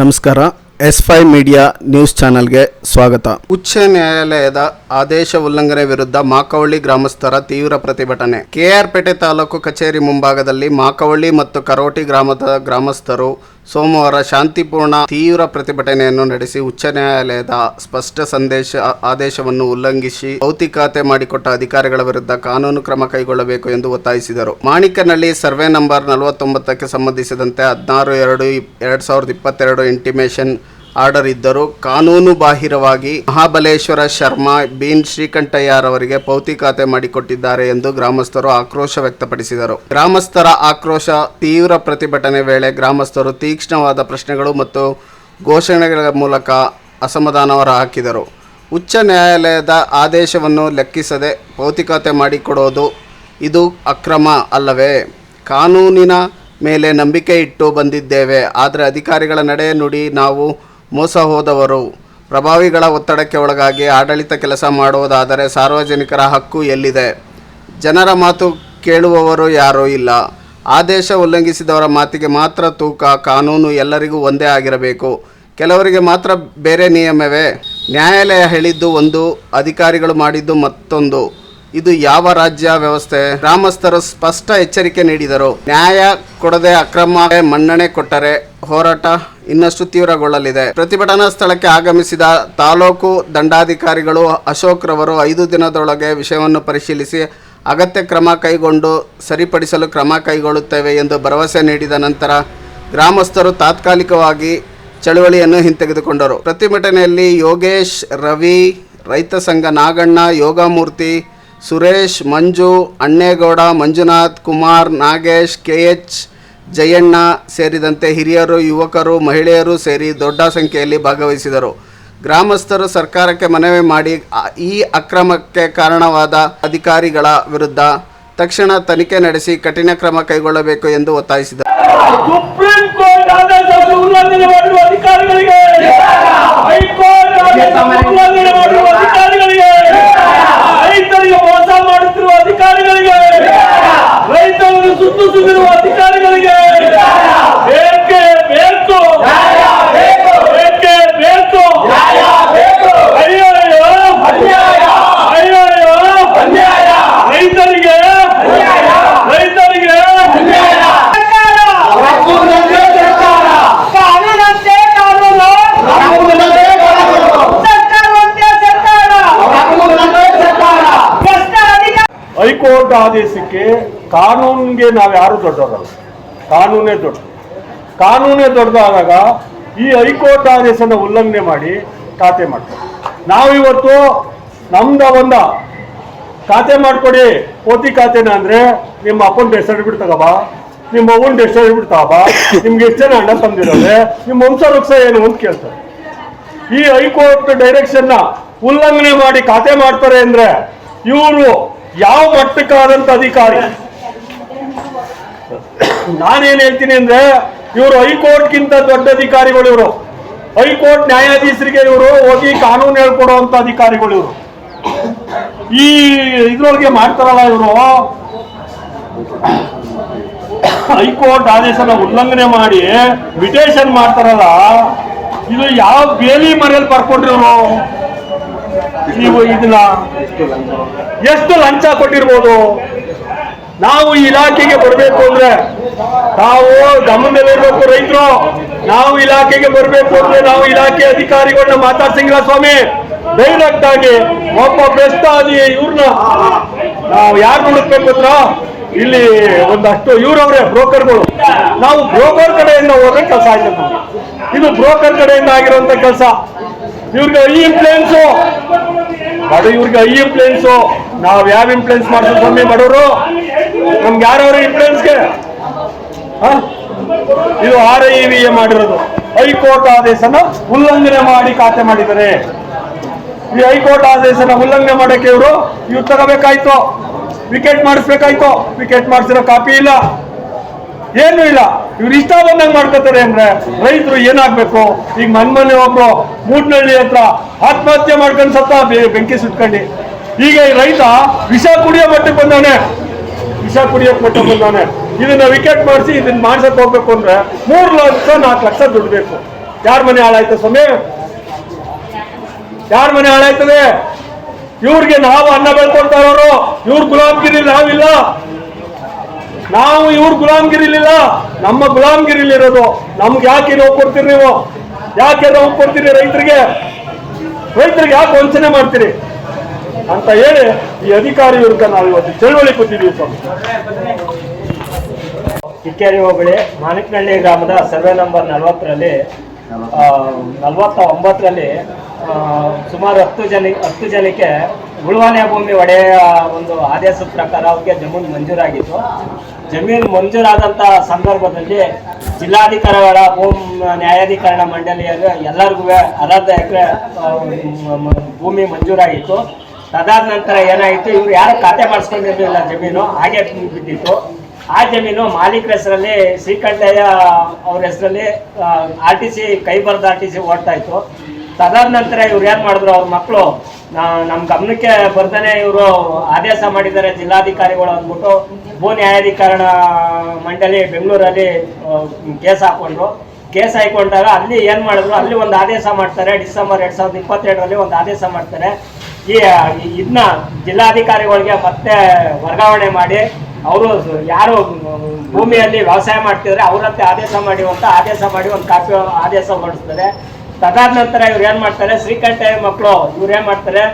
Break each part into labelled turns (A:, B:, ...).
A: ನಮಸ್ಕಾರ. S five media news ಚಾನೆಲ್ಗೆ ಸ್ವಾಗತ.
B: ಉಚ್ಚ ನ್ಯಾಯಾಲಯದ ಆದೇಶ ಉಲ್ಲಂಘನೆ ವಿರುದ್ಧ ಮಾಕವಳ್ಳಿ ಗ್ರಾಮಸ್ಥರ ತೀವ್ರ ಪ್ರತಿಭಟನೆ. ಕೆಆರ್ಪೇಟೆ ತಾಲೂಕು ಕಚೇರಿ ಮುಂಭಾಗದಲ್ಲಿ ಮಾಕವಳ್ಳಿ ಮತ್ತು ಕರೋಟಿ ಗ್ರಾಮದ ಗ್ರಾಮಸ್ಥರು ಸೋಮವಾರ ಶಾಂತಿಪೂರ್ಣ ತೀವ್ರ ಪ್ರತಿಭಟನೆಯನ್ನು ನಡೆಸಿ ಉಚ್ಚ ನ್ಯಾಯಾಲಯದ ಸ್ಪಷ್ಟ ಸಂದೇಶ, ಆದೇಶವನ್ನು ಉಲ್ಲಂಘಿಸಿ ಭೌತಿಕತೆ ಮಾಡಿಕೊಟ್ಟ ಅಧಿಕಾರಿಗಳ ವಿರುದ್ಧ ಕಾನೂನು ಕ್ರಮ ಕೈಗೊಳ್ಳಬೇಕು ಎಂದು ಒತ್ತಾಯಿಸಿದರು. ಮಾಣಿಕನಹಳ್ಳಿ ಸರ್ವೆ ನಂಬರ್ ನಲವತ್ತೊಂಬತ್ತಕ್ಕೆ ಸಂಬಂಧಿಸಿದಂತೆ ಹದಿನಾರು ಎರಡು ಎರಡ್ ಸಾವಿರದ ಇಪ್ಪತ್ತೆರಡು ಇಂಟಿಮೇಷನ್ ಆರ್ಡರ್ ಇದ್ದರೂ ಕಾನೂನು ಬಾಹಿರವಾಗಿ ಮಹಾಬಲೇಶ್ವರ ಶರ್ಮಾ ಬೀನ್ ಶ್ರೀಕಂಠಯ್ಯರವರಿಗೆ ಭೌತಿಕಾತೆ ಮಾಡಿಕೊಟ್ಟಿದ್ದಾರೆ ಎಂದು ಗ್ರಾಮಸ್ಥರು ಆಕ್ರೋಶ ವ್ಯಕ್ತಪಡಿಸಿದರು. ಗ್ರಾಮಸ್ಥರ ಆಕ್ರೋಶ, ತೀವ್ರ ಪ್ರತಿಭಟನೆ ವೇಳೆ ಗ್ರಾಮಸ್ಥರು ತೀಕ್ಷ್ಣವಾದ ಪ್ರಶ್ನೆಗಳು ಮತ್ತು ಘೋಷಣೆಗಳ ಮೂಲಕ ಅಸಮಾಧಾನ ಹೊರಹಾಕಿದರು ಉಚ್ಚ ನ್ಯಾಯಾಲಯದ ಆದೇಶವನ್ನು ಲೆಕ್ಕಿಸದೆ ಭೌತಿಕತೆ ಮಾಡಿಕೊಡೋದು ಇದು ಅಕ್ರಮ ಅಲ್ಲವೇ? ಕಾನೂನಿನ ಮೇಲೆ ನಂಬಿಕೆ ಇಟ್ಟು ಬಂದಿದ್ದೇವೆ. ಆದರೆ ಅಧಿಕಾರಿಗಳ ನಡೆ ನುಡಿ ನಾವು ಮೋಸ ಹೋದವರು ಪ್ರಭಾವಿಗಳ ಒತ್ತಡಕ್ಕೆ ಒಳಗಾಗಿ ಆಡಳಿತ ಕೆಲಸ ಮಾಡುವುದಾದರೆ ಸಾರ್ವಜನಿಕರ ಹಕ್ಕು ಎಲ್ಲಿದೆ? ಜನರ ಮಾತು ಕೇಳುವವರು ಯಾರೂ ಇಲ್ಲ. ಆದೇಶ ಉಲ್ಲಂಘಿಸಿದವರ ಮಾತಿಗೆ ಮಾತ್ರ ತೂಕ, ಕಾನೂನು ಎಲ್ಲರಿಗೂ ಒಂದೇ ಆಗಿರಬೇಕು. ಕೆಲವರಿಗೆ ಮಾತ್ರ ಬೇರೆ ನಿಯಮವೇ? ನ್ಯಾಯಾಲಯ ಹೇಳಿದ್ದು ಒಂದು, ಅಧಿಕಾರಿಗಳು ಮಾಡಿದ್ದು ಮತ್ತೊಂದು. ಇದು ಯಾವ ರಾಜ್ಯ ವ್ಯವಸ್ಥೆ? ಗ್ರಾಮಸ್ಥರು ಸ್ಪಷ್ಟ ಎಚ್ಚರಿಕೆ ನೀಡಿದರು. ನ್ಯಾಯ ಕೊಡದೆ ಅಕ್ರಮ ಮನ್ನಣೆ ಕೊಟ್ಟರೆ ಹೋರಾಟ ಇನ್ನಷ್ಟು ತೀವ್ರಗೊಳ್ಳಲಿದೆ. ಪ್ರತಿಭಟನಾ ಸ್ಥಳಕ್ಕೆ ಆಗಮಿಸಿದ ತಾಲೂಕು ದಂಡಾಧಿಕಾರಿಗಳು ಅಶೋಕ್ ರವರು ಐದು ದಿನದೊಳಗೆ ವಿಷಯವನ್ನು ಪರಿಶೀಲಿಸಿ ಅಗತ್ಯ ಕ್ರಮ ಕೈಗೊಂಡು ಸರಿಪಡಿಸಲು ಕ್ರಮ ಕೈಗೊಳ್ಳುತ್ತೇವೆ ಎಂದು ಭರವಸೆ ನೀಡಿದ ನಂತರ ಗ್ರಾಮಸ್ಥರು ತಾತ್ಕಾಲಿಕವಾಗಿ ಚಳುವಳಿಯನ್ನು ಹಿಂತೆಗೆದುಕೊಂಡರು. ಪ್ರತಿಭಟನೆಯಲ್ಲಿ ಯೋಗೇಶ್, ರವಿ, ರೈತ ಸಂಘ ನಾಗಣ್ಣ, ಯೋಗಮೂರ್ತಿ ಸುರೇಶ್, ಮಂಜು, ಅಣ್ಣೇಗೌಡ, ಮಂಜುನಾಥ್, ಕುಮಾರ್, ನಾಗೇಶ್, ಕೆ ಎಚ್, ಜಯಣ್ಣ ಸೇರಿದಂತೆ ಹಿರಿಯರು, ಯುವಕರು, ಮಹಿಳೆಯರು ಸೇರಿ ದೊಡ್ಡ ಸಂಖ್ಯೆಯಲ್ಲಿ ಭಾಗವಹಿಸಿದರು. ಗ್ರಾಮಸ್ಥರು ಸರ್ಕಾರಕ್ಕೆ ಮನವಿ ಮಾಡಿ ಈ ಅಕ್ರಮಕ್ಕೆ ಕಾರಣವಾದ ಅಧಿಕಾರಿಗಳ ವಿರುದ್ಧ ತಕ್ಷಣ ತನಿಖೆ ನಡೆಸಿ ಕಠಿಣ ಕ್ರಮ ಕೈಗೊಳ್ಳಬೇಕು ಎಂದು ಒತ್ತಾಯಿಸಿದರು.
C: ಮಾಡುವ ಅಧಿಕಾರಿಗಳಿಗೆ ಹೈಕೋರ್ಟ್ ಆದೇಶವನ್ನು ಉಲ್ಲಂಘನೆ ಮಾಡುವ ಅಧಿಕಾರಿಗಳಿಗೆ ರೈತರಿಗೆ ಮೋಸ ಮಾಡುತ್ತಿರುವ ಅಧಿಕಾರಿಗಳಿಗೆ ರೈತರನ್ನು ಸುತ್ತು ಸುತ್ತಿರುವ ಅಧಿಕಾರಿಗಳಿಗೆ ಬೇಕೇ ಬೇಕು ಬೇಕೇ ಬೇಕು ಅಯ್ಯೋ ಅಯ್ಯೋ ರೈತರಿಗೆ ರೈತರಿಗೆ
D: ಕಾನೂನಂತೆ ಕಾನೂನು ಸರ್ಕಾರವಂತೆ ಸರ್ಕಾರ ಭ್ರಷ್ಟ ಅಧಿಕಾರ
C: ಹೈಕೋರ್ಟ್ ಆದೇಶಕ್ಕೆ ಕಾನೂನಿಗೆ ನಾವು ಯಾರು ದೊಡ್ಡವರಲ್ಲ. ಕಾನೂನೇ ದೊಡ್ಡ. ಕಾನೂನೇ ದೊಡ್ಡದಾದಾಗ ಈ ಹೈಕೋರ್ಟ್ ಆದೇಶನ ಉಲ್ಲಂಘನೆ ಮಾಡಿ ಖಾತೆ ಮಾಡ್ತಾರೆ. ನಾವಿವತ್ತು ನಮ್ದ ಒಂದ. ಖಾತೆ ಮಾಡ್ಕೊಡಿ. ಪೋತಿ ಖಾತೆನ ಅಂದ್ರೆ ನಿಮ್ಮ ಅಪ್ಪನ ಹೆಸರು ತಗೋಬಾ ನಿಮ್ಮ ಅವ್ವನ ಹೆಸರು ತಗೋಬಾ ನಿಮ್ಗೆ ಎಷ್ಟು ಜನ ಅಣ್ಣ ತಂದಿರೋದೆ? ನಿಮ್ಮ ವಂಶ ವೃಕ್ಷ ಏನು ಅಂತ ಕೇಳ್ತಾರೆ. ಈ ಹೈಕೋರ್ಟ್ ಡೈರೆಕ್ಷನ್ ಉಲ್ಲಂಘನೆ ಮಾಡಿ ಖಾತೆ ಮಾಡ್ತಾರೆ ಅಂದ್ರೆ ಇವರು ಯಾವ ಮಟ್ಟಕ್ಕಾದಂತ ಅಧಿಕಾರಿ? ನಾನೇನ್ ಹೇಳ್ತೀನಿ ಅಂದ್ರೆ, ಇವರು ಹೈಕೋರ್ಟ್ಗಿಂತ ದೊಡ್ಡ ಅಧಿಕಾರಿಗಳು ಇವರು. ಹೈಕೋರ್ಟ್ ನ್ಯಾಯಾಧೀಶರಿಗೆ ಇವರು ಹೋಗಿ ಕಾನೂನು ಹೇಳ್ಕೊಡುವಂತ ಅಧಿಕಾರಿಗಳು ಇವರು. ಈ ಇದ್ರೊಳಗೆ ಮಾಡ್ತಾರಲ್ಲ ಇವರು. ಹೈಕೋರ್ಟ್ ಆದೇಶನ ಉಲ್ಲಂಘನೆ ಮಾಡಿ ಮಿಟೇಷನ್ ಮಾಡ್ತಾರಲ್ಲ, ಇದು ಯಾವ ಬೇಲಿ ಮನೆಯಲ್ಲಿ ಇವರು ನೀವು ಇದನ್ನ ಎಷ್ಟು ಲಂಚ ಕೊಟ್ಟಿರ್ಬೋದು? ನಾವು ಇಲಾಖೆಗೆ ಬರಬೇಕು ಅಂದ್ರೆ ನಾವು ಗಮನದಲ್ಲಿರ್ಬೇಕು ರೈತರು. ನಾವು ಇಲಾಖೆಗೆ ಬರಬೇಕು ಅಂದ್ರೆ ನಾವು ಇಲಾಖೆ ಅಧಿಕಾರಿಗಳನ್ನ ಮಾತಾಡ್ಸಂಗಿಲ್ಲ ಸ್ವಾಮಿ. ಡೈರೆಕ್ಟ್ ಆಗಿ ಒಬ್ಬ ಭ್ರಷ್ಟ ಅದಿ ಇವ್ರನ್ನ ನಾವು ಯಾರು ಹುಡುಕ್ಬೇಕು ಅಂದ್ರ ಇಲ್ಲಿ ಒಂದಷ್ಟು ಇವ್ರವ್ರೆ, ಬ್ರೋಕರ್ಗಳು. ನಾವು ಬ್ರೋಕರ್ ಕಡೆಯಿಂದ ಹೋದ್ರೆ ಕೆಲಸ ಆಯ್ತು ಇದು ಬ್ರೋಕರ್ ಕಡೆಯಿಂದ ಆಗಿರುವಂತ ಕೆಲಸ. ಇವ್ರಿಗೆ ಈ ಇನ್ಫ್ಲೂಯೆನ್ಸು ಬಡ ಇವ್ರಿಗೆ ಐ ಇನ್ಫ್ಲೂಯೆನ್ಸು ನಾವ್ ಯಾವ ಇನ್ಫ್ಲೂಯೆನ್ಸ್ ಮಾಡ್ತೀವಿ ಸ್ವಾಮಿ ಬಡವರು? ನಮ್ಗೆ ಯಾರವ್ರ ಇನ್ಫ್ಲೂಯೆನ್ಸ್ಗೆ ಇದು ಆರ್ ಐ ವಿ ಎ ಮಾಡಿರೋದು. ಹೈಕೋರ್ಟ್ ಆದೇಶನ ಉಲ್ಲಂಘನೆ ಮಾಡಿ ಖಾತೆ ಮಾಡಿದ್ದಾರೆ. ಈ ಹೈಕೋರ್ಟ್ ಆದೇಶನ ಉಲ್ಲಂಘನೆ ಮಾಡಕ್ಕೆ ಇವರು ಇವ್ರು ತಗೋಬೇಕಾಯ್ತು. ವಿಕೆಟ್ ಮಾಡಿಸ್ಬೇಕಾಯ್ತು. ವಿಕೆಟ್ ಮಾಡಿಸಿರೋ ಕಾಪಿ ಇಲ್ಲ. ಏನು ಇಲ್ಲ. ಇವ್ರು ಇಷ್ಟ ಬಂದಂಗೆ ಮಾಡ್ಕೋತಾರೆ ಅಂದ್ರೆ ರೈತರು ಏನಾಗ್ಬೇಕು? ಈಗ ಮನ್ಮನೆ ಒಬ್ರು ಮೂಡ್ನಳ್ಳಿ ಹತ್ರ ಆತ್ಮಹತ್ಯೆ ಮಾಡ್ಕೊಂಡು ಸತ್ತ ಬೆಂಕಿ ಸುಟ್ಕೊಂಡು. ಈಗ ಈ ರೈತ ವಿಷ ಕುಡಿಯೋ ಮಟ್ಟಕ್ಕೆ ಬಂದಾನೆ ವಿಷ ಕುಡಿಯೋ ಮಟ್ಟಕ್ಕೆ ಬಂದಾನೆ ಇದನ್ನ ವಿಕೆಟ್ ಮಾಡಿಸಿ ಇದನ್ನ ಮಾಡ್ಸಕ್ ಹೋಗ್ಬೇಕು ಅಂದ್ರೆ ಮೂರು ಲಕ್ಷ, ನಾಲ್ಕು ಲಕ್ಷ ದುಡ್ಡು ಬೇಕು. ಯಾರ ಮನೆ ಹಾಳಾಯ್ತು ಸ್ವಾಮಿ? ಯಾರ ಮನೆ ಹಾಳಾಯ್ತದೆ? ಇವ್ರಿಗೆ ನಾವು ಅನ್ನ ಬೆಳ್ಕೊಡ್ತಾ ಇರೋರು. ಇವ್ರ ಗುಲಾಬ್ಗಿರಿ ನಾವಿಲ್ಲ. ನಾವು ಇವ್ರ ಗುಲಾಮ್ಗಿರಿಲಿಲ್ಲ. ನಮ್ಮ ಗುಲಾಮ್ಗಿರಿಲಿರೋದು. ನಮ್ಗೆ ಯಾಕೆ ನೋವು ಕೊಡ್ತೀರಿ ನೀವು? ಯಾಕೆ ನೋವು ಕೊಡ್ತೀರಿ ರೈತರಿಗೆ? ರೈತರಿಗೆ ಯಾಕೆ ವಂಚನೆ ಮಾಡ್ತೀರಿ? ಅಂತ ಹೇಳಿ ಈ ಅಧಿಕಾರಿ ವಿರುದ್ಧ ನಾವು ಇವತ್ತು ಚಳವಳಿ ಕೂತಿದ್ದೀವಿ ಸ್ವಾಮಿ.
E: ಇಕ್ಕೇರಿ ಹೋಬಳಿ, ಮಾಣಿಕ್ನಹಳ್ಳಿ ಗ್ರಾಮದ ಸರ್ವೆ ನಂಬರ್ ನಲವತ್ತರಲ್ಲಿ ನಲವತ್ತ ಒಂಬತ್ತರಲ್ಲಿ ಸುಮಾರು ಹತ್ತು ಜನ, ಹತ್ತು ಜನಕ್ಕೆ ಉಳುವಾನೆ ಭೂಮಿ ಒಡೆಯ ಒಂದು ಆದೇಶದ ಪ್ರಕಾರ ಅವ್ರಿಗೆ ಜಮೀನು ಮಂಜೂರಾಗಿತ್ತು. ಜಮೀನು ಮಂಜೂರಾದಂಥ ಸಂದರ್ಭದಲ್ಲಿ ಜಿಲ್ಲಾಧಿಕಾರಿಗಳ ಭೂ ನ್ಯಾಯಾಧಿಕರಣ ಮಂಡಳಿಯಲ್ಲಿ ಎಲ್ಲರಿಗೂ ಅರ್ಧ ಎಕರೆ ಭೂಮಿ ಮಂಜೂರಾಗಿತ್ತು. ಅದಾದ ನಂತರ ಏನಾಯಿತು, ಇವ್ರು ಯಾರು ಖಾತೆ ಮಾಡಿಸ್ಕೊಂಡಿರ್ಲಿಲ್ಲ ಜಮೀನು, ಹಾಗೆ ಬಿದ್ದಿತ್ತು. ಆ ಜಮೀನು ಮಾಲೀಕರ ಹೆಸರಲ್ಲಿ ಶ್ರೀಕಂಠಯ್ಯ ಅವ್ರ ಹೆಸರಲ್ಲಿ ಆರ್ ಟಿ ಸಿ ಕೈ ಬರೆದ ಆರ್ ಟಿ ಸಿ ಓಡ್ತಾ ಇತ್ತು. ತದಾದ ನಂತರ ಇವ್ರು ಏನ್ ಮಾಡಿದ್ರು? ಅವ್ರ ಮಕ್ಕಳು ನಮ್ಮ ಗಮನಕ್ಕೆ ಬರ್ತಾನೆ ಇವರು ಆದೇಶ ಮಾಡಿದ್ದಾರೆ ಜಿಲ್ಲಾಧಿಕಾರಿಗಳು ಅಂದ್ಬಿಟ್ಟು. ಭೂ ನ್ಯಾಯಾಧಿಕರಣ ಮಂಡಳಿ ಬೆಂಗಳೂರಲ್ಲಿ ಕೇಸ್ ಹಾಕೊಂಡ್ರು. ಕೇಸ್ ಹಾಕೊಂಡಾಗ ಅಲ್ಲಿ ಏನ್ ಮಾಡಿದ್ರು? ಅಲ್ಲಿ ಒಂದು ಆದೇಶ ಮಾಡ್ತಾರೆ. ಡಿಸೆಂಬರ್ ಎರಡ್ ಸಾವಿರದ ಇಪ್ಪತ್ತೆರಡರಲ್ಲಿ ಒಂದು ಆದೇಶ ಮಾಡ್ತಾರೆ. ಈ ಇದನ್ನ ಜಿಲ್ಲಾಧಿಕಾರಿಗಳಿಗೆ ಮತ್ತೆ ವರ್ಗಾವಣೆ ಮಾಡಿ ಅವರು ಯಾರು ಭೂಮಿಯಲ್ಲಿ ವ್ಯವಸಾಯ ಮಾಡ್ತಿದ್ರೆ ಅವರಂತೆ ಆದೇಶ ಮಾಡಿ ಅಂತ ಆದೇಶ ಮಾಡಿ ಒಂದು ಕಾಪಿ ಆದೇಶ ಹೊರಡಿಸ್ತಾರೆ. ತದಾದ ನಂತರ ಇವ್ರು ಏನ್ ಮಾಡ್ತಾರೆ? ಶ್ರೀಕಂಠಯ್ಯ ಮಕ್ಕಳು ಇವ್ರು ಏನ್ ಮಾಡ್ತಾರೆ?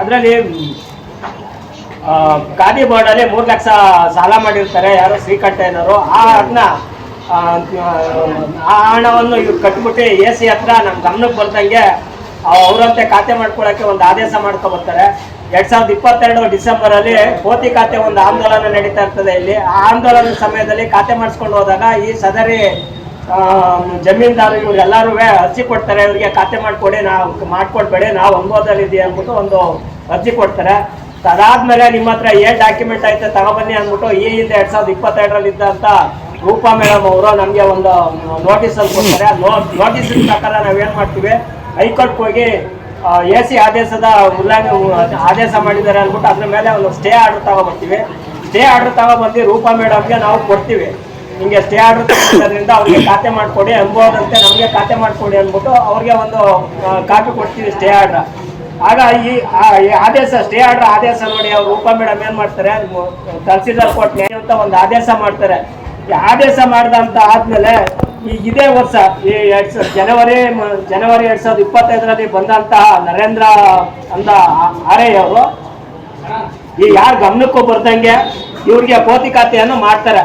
E: ಅದರಲ್ಲಿ ಖಾದಿ ಬೋರ್ಡಲ್ಲಿ ಮೂರು ಲಕ್ಷ ಸಾಲ ಮಾಡಿರ್ತಾರೆ, ಯಾರು ಶ್ರೀಕಂಠಯ್ಯನವರು. ಆ ಹಣ ಆ ಹಣವನ್ನು ಇವ್ರು ಕಟ್ಬಿಟ್ಟು ಎ ಸಿ ಹತ್ರ ನಮ್ಮ ಗಮನಕ್ಕೆ ಬರ್ದಂಗೆ ಅವರಂತೆ ಖಾತೆ ಮಾಡ್ಕೊಳಕ್ಕೆ ಒಂದು ಆದೇಶ ಮಾಡ್ಕೊಬರ್ತಾರೆ ಎರಡ್ ಸಾವಿರದ ಇಪ್ಪತ್ತೆರಡು ಡಿಸೆಂಬರ್ ಅಲ್ಲಿ ಕೋತಿ ಖಾತೆ ಒಂದು ಆಂದೋಲನ ನಡೀತಾ ಇರ್ತದೆ ಇಲ್ಲಿ. ಆ ಆಂದೋಲನದ ಸಮಯದಲ್ಲಿ ಖಾತೆ ಮಾಡಿಸ್ಕೊಂಡು ಹೋದಾಗ ಈ ಸದರಿ ಜಮೀನ್ದಾರು ಇವ್ರು ಎಲ್ಲರೂ ಅರ್ಜಿ ಕೊಡ್ತಾರೆ, ಅವರಿಗೆ ಖಾತೆ ಮಾಡಿಕೊಡಿ, ನಾವು ಮಾಡ್ಕೊಡ್ಬೇಡಿ, ನಾವು ಅಂಬೋದಲ್ಲಿದ್ದೀವಿ ಅಂದ್ಬಿಟ್ಟು ಒಂದು ಅರ್ಜಿ ಕೊಡ್ತಾರೆ. ಅದಾದ್ಮೇಲೆ ನಿಮ್ಮ ಹತ್ರ ಏನ್ ಡಾಕ್ಯುಮೆಂಟ್ ಐತೆ ತಗೊಬನ್ನಿ ಅಂದ್ಬಿಟ್ಟು ಈ ಹಿಂದೆ ಎರಡು ಸಾವಿರದ ಇಪ್ಪತ್ತೆರಡರಲ್ಲಿ ಇದ್ದಂತ ರೂಪಾ ಮೇಡಮ್ ಅವರು ನಮಗೆ ಒಂದು ನೋಟಿಸ್ ಅಲ್ಲಿ ಕೊಡ್ತಾರೆ. ನೋಟಿಸ್ ಪ್ರಕಾರ ನಾವೇನು ಮಾಡ್ತೀವಿ? ಹೈಕೋರ್ಟ್ಗೆ ಹೋಗಿ ಎ ಸಿ ಆದೇಶದ ಉಲ್ಲಂಘನೆ ಆದೇಶ ಮಾಡಿದ್ದಾರೆ ಅಂದ್ಬಿಟ್ಟು ಅದ್ರ ಮೇಲೆ ಒಂದು ಸ್ಟೇ ಆರ್ಡರ್ ತಗೊಬರ್ತೀವಿ. ಸ್ಟೇ ಆರ್ಡರ್ ತಗೊಬಂದು ರೂಪಾ ಮೇಡಮ್ಗೆ ನಾವು ಕೊಡ್ತೀವಿ. ಹಿಂಗೆ ಸ್ಟೇ ಆರ್ಡರ್ ತಗೊಳ್ಳೋದ್ರಿಂದ ಅವ್ರಿಗೆ ಖಾತೆ ಮಾಡಿಕೊಡಿ ಎಂಬುದಂತೆ ನಮಗೆ ಖಾತೆ ಮಾಡಿಕೊಡಿ ಅಂದ್ಬಿಟ್ಟು ಅವ್ರಿಗೆ ಒಂದು ಕಾಪಿ ಕೊಡ್ತೀವಿ ಸ್ಟೇ ಆರ್ಡರ್. ಆಗ ಈ ಆದೇಶ ಸ್ಟೇ ಆರ್ಡರ್ ಆದೇಶ ನೋಡಿ ಅವ್ರು ರೂಪಾ ಮೇಡಮ್ ಏನು ಮಾಡ್ತಾರೆ ತಹಸೀಲ್ದಾರ್ ಕೋರ್ಟ್ ನ್ಯಾಯ ಅಂತ ಒಂದು ಆದೇಶ ಮಾಡ್ತಾರೆ. ಈ ಆದೇಶ ಮಾಡಿದಂತ ಆದಮೇಲೆ ಈ ಇದೇ ವರ್ಷ, ಈ ಎರಡ್ ಜನವರಿ ಜನವರಿ ಎರಡ್ ಸಾವಿರದ ಇಪ್ಪತ್ತೈದರಲ್ಲಿ ಬಂದಂತಹ ನರೇಂದ್ರ ಅಂತ ಆರೇ ಅವರು, ಈ ಯಾರ ಗಮನಕ್ಕೂ ಬರ್ದಂಗೆ ಇವ್ರಿಗೆ ಕೋತಿ ಖಾತೆಯನ್ನು ಮಾಡ್ತಾರೆ.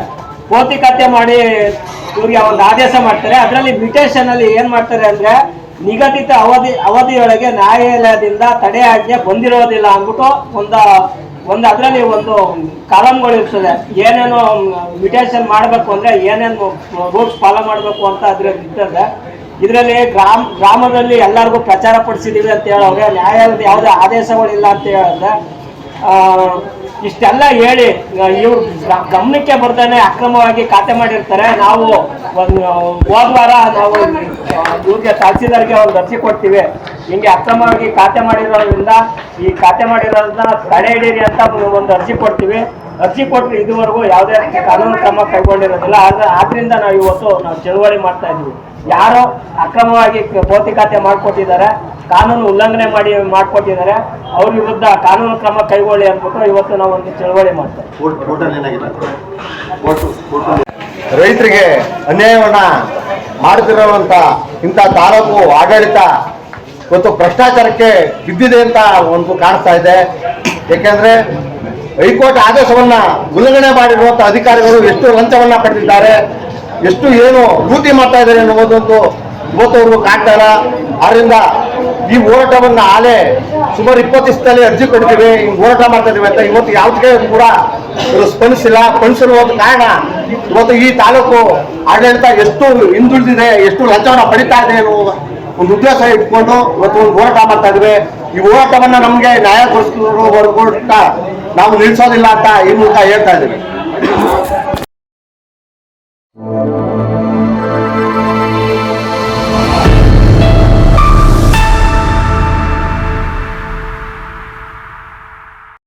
E: ಪೋತಿ ಕತೆ ಮಾಡಿ ಇವ್ರಿಗೆ ಒಂದು ಆದೇಶ ಮಾಡ್ತಾರೆ. ಅದರಲ್ಲಿ ಮ್ಯೂಟೇಷನ್ ಅಲ್ಲಿ ಏನ್ ಮಾಡ್ತಾರೆ ಅಂದ್ರೆ ನಿಗದಿತ ಅವಧಿ, ಅವಧಿಯೊಳಗೆ ನ್ಯಾಯಾಲಯದಿಂದ ತಡೆ ಆಜ್ಞೆ ಬಂದಿರೋದಿಲ್ಲ ಅಂದ್ಬಿಟ್ಟು ಒಂದು ಒಂದು ಅದರಲ್ಲಿ ಒಂದು ಕಾಲಮ್ಗಳು ಇರ್ತದೆ. ಏನೇನು ಮ್ಯೂಟೇಷನ್ ಮಾಡಬೇಕು ಅಂದ್ರೆ ಏನೇನು ರೂಲ್ಸ್ ಫಾಲೋ ಮಾಡಬೇಕು ಅಂತ ಅದ್ರಲ್ಲಿ ಇರ್ತದೆ. ಇದರಲ್ಲಿ ಗ್ರಾಮ, ಗ್ರಾಮದಲ್ಲಿ ಎಲ್ಲರಿಗೂ ಪ್ರಚಾರ ಪಡಿಸಿದೀವಿ ಅಂತ ಹೇಳೋರೆ ನ್ಯಾಯಾಲಯದ ಯಾವುದೇ ಆದೇಶಗಳಿಲ್ಲ ಅಂತ ಹೇಳಿದ್ರೆ ಇಷ್ಟೆಲ್ಲ ಹೇಳಿ ಇವ್ರು ಗಮನಕ್ಕೆ ಬರ್ತಾನೆ ಅಕ್ರಮವಾಗಿ ಖಾತೆ ಮಾಡಿರ್ತಾರೆ. ನಾವು ಒಂದು, ಹೋದ ವಾರ ನಾವು ಇವ್ರಿಗೆ ತಹಸೀಲ್ದಾರ್ಗೆ ಒಂದು ಅರ್ಜಿ ಕೊಡ್ತೀವಿ. ಹಿಂಗೆ ಅಕ್ರಮವಾಗಿ ಖಾತೆ ಮಾಡಿರೋದ್ರಿಂದ, ಈ ಖಾತೆ ಮಾಡಿರೋದನ್ನ ತಡೆ ಹಿಡೀರಿ ಅಂತ ಒಂದು ಅರ್ಜಿ ಕೊಡ್ತೀವಿ. ಅರ್ಜಿ ಕೊಟ್ಟು ಇದುವರೆಗೂ ಯಾವುದೇ ಕಾನೂನು ಕ್ರಮ ಕೈಗೊಂಡಿರೋದಿಲ್ಲ. ಆದ್ರೆ, ಆದ್ರಿಂದ ನಾವು ಇವತ್ತು ನಾವು ಚಳುವಳಿ ಮಾಡ್ತಾ ಇದ್ದೀವಿ. ಯಾರೋ ಅಕ್ರಮವಾಗಿ ಪೋತಿ ಖಾತೆ ಮಾಡ್ಕೊಟ್ಟಿದ್ದಾರೆ ಕಾನೂನು ಉಲ್ಲಂಘನೆ ಮಾಡಿ ಮಾಡ್ಕೊಟ್ಟಿದ್ದಾರೆ ಅವ್ರ ವಿರುದ್ಧ ಕಾನೂನು ಕ್ರಮ ಕೈಗೊಳ್ಳಿ ಅಂದ್ಬಿಟ್ಟು ಇವತ್ತು ನಾವು ಒಂದು ಚಳವಳಿ ಮಾಡ್ತೇವೆ.
F: ರೈತರಿಗೆ ಅನ್ಯಾಯವನ್ನ ಮಾಡುತ್ತಿರುವಂತ ಇಂಥ ತಾಲೂಕು ಆಡಳಿತ ಇವತ್ತು ಭ್ರಷ್ಟಾಚಾರಕ್ಕೆ ಬಿದ್ದಿದೆ ಅಂತ ಒಂದು ಕಾಣಿಸ್ತಾ ಇದೆ. ಏಕೆಂದ್ರೆ ಹೈಕೋರ್ಟ್ ಆದೇಶವನ್ನ ಉಲ್ಲಂಘನೆ ಮಾಡಿರುವಂತ ಅಧಿಕಾರಿಗಳು ಎಷ್ಟು ಲಂಚವನ್ನ ಪಡೆದಿದ್ದಾರೆ. ಎಷ್ಟು ಏನು ಭೂತಿ ಮಾಡ್ತಾ ಇದ್ದಾರೆ ಅನ್ನೋದೊಂದು ಇವತ್ತವರೆಗೂ ಕಾಣ್ತಾ ಇಲ್ಲ. ಆದ್ರಿಂದ ಈ ಹೋರಾಟವನ್ನ ಆಲೆ ಸುಮಾರು ಇಪ್ಪತ್ತು ದಿವಸದಲ್ಲಿ ಅರ್ಜಿ ಕೊಡ್ತೀವಿ. ಹಿಂಗೆ ಹೋರಾಟ ಮಾಡ್ತಾ ಅಂತ ಇವತ್ತು ಯಾವುದೇ ಕೂಡ ಸ್ಪಂದಿಸಿಲ್ಲ. ಸ್ಪಂದಿಸಿರುವ ಒಂದು ಕಾರಣ ಇವತ್ತು ಈ ತಾಲೂಕು ಆಡಳಿತ ಎಷ್ಟು ಹಿಂದುಳಿದಿದೆ, ಎಷ್ಟು ಲಂಚವನ್ನ ಪಡಿತಾ ಇದೆ ಅನ್ನುವ ಒಂದು ಉದ್ದೇಶ ಇಟ್ಕೊಂಡು ಇವತ್ತು ಒಂದು ಹೋರಾಟ ಮಾಡ್ತಾ ಇದ್ವಿ ಈ ಹೋರಾಟವನ್ನ ನಮ್ಗೆ ನ್ಯಾಯ ಕೊಡಿಸ್ಕೊಡುವವರೆಗೂ ನಾವು ನಿಲ್ಲಿಸೋದಿಲ್ಲ ಅಂತ ಈ ಮೂಲಕ ಹೇಳ್ತಾ ಇದ್ದೀವಿ.